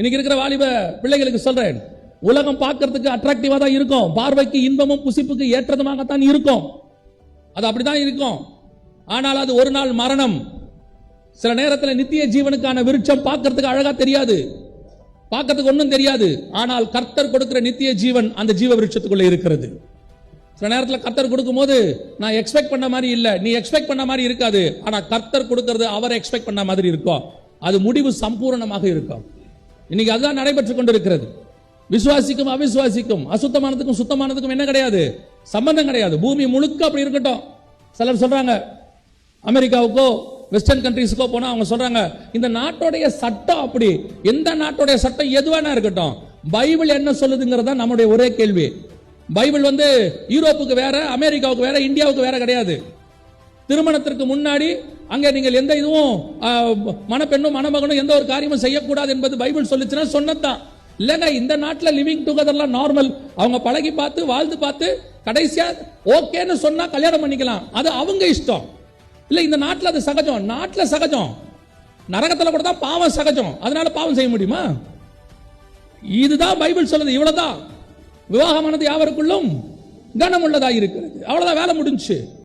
இன்னைக்கு இருக்கிற வாலிப பிள்ளைகளுக்கு சொல்றேன். உலகம் பார்க்கறதுக்கு அட்ராக்டிவா தான் இருக்கும். பார்வைக்கு இன்பமும் புசிப்புக்கு ஏற்றதுமாகத்தான் இருக்கும். அது அப்படிதான் இருக்கும். ஆனால் அது ஒரு நாள் மரணம். சில நேரத்தில் நித்திய ஜீவனுக்கான விருட்சம் பார்க்கறதுக்கு அழகா தெரியாது. பார்க்கறதுக்கு ஒன்றும் தெரியாது. ஆனால் கர்த்தர் கொடுக்கிற நித்திய ஜீவன் அந்த ஜீவ விருட்சத்துக்குள்ள இருக்கிறது. சில நேரத்தில் கர்த்தர் கொடுக்கும்போது நான் எக்ஸ்பெக்ட் பண்ண மாதிரி இல்லை நீ எக்ஸ்பெக்ட் பண்ண மாதிரி இருக்காது. ஆனால் கர்த்தர் கொடுக்கறது அவர் எக்ஸ்பெக்ட் பண்ண மாதிரி இருக்கும். அது முடிவு சம்பூரணமாக இருக்கும். இன்னைக்கு அதுதான் நடைபெற்று கொண்டிருக்கிறது. விசுவாசிக்கும் அவிசுவாசிக்கும் அசுத்தமானதுக்கும் சுத்தமானதுக்கும் என்ன கிடையாது? சம்பந்தம் கிடையாது. பூமி முழுக்க அப்படி இருக்கட்டும். சிலர் சொல்றாங்க அமெரிக்காவுக்கோ வெஸ்டர்ன் கண்ட்ரீஸ்க்கோ போனா அவங்க சொல்றாங்க இந்த நாட்டோடைய சட்டம் அப்படி. எந்த நாட்டோடைய சட்டம் எதுவானா இருக்கட்டும். பைபிள் என்ன சொல்லுதுங்கிறதா நம்முடைய ஒரே கேள்வி. பைபிள் வந்து யூரோப்புக்கு வேற அமெரிக்காவுக்கு வேற இந்தியாவுக்கு வேற கிடையாது. திருமணத்திற்கு முன்னாடி அங்கே நீங்கள் எந்த இதுவும் மணப்பெண்ணும் மணமகனும் எந்த ஒரு காரியமும் செய்யக்கூடாது என்பது பைபிள் சொல்லுச்சுன்னா சொன்னதான் இல்லைங்க இந்த நாட்டில் லிவிங் டுகெதர்லாம் நார்மல் அவங்க பழகி பார்த்து வாழ்ந்து பார்த்து கடைசியா ஓகேன்னு சொன்னா கல்யாணம் பண்ணிக்கலாம். அது அவங்க இஷ்டம். இல்லை இந்த நாட்டில் அது சகஜம். நாட்டில் சகஜம். நரகத்தில் கூட தான் பாவம் சகஜம். அதனால பாவம் செய்ய முடியுமா? இதுதான் பைபிள் சொல்லுது. இவ்வளவுதான். விவாகமானது யாவருக்குள்ளும் கனமுள்ளதா இருக்கிறது. அவ்வளவுதான் வேலை முடிஞ்சுச்சு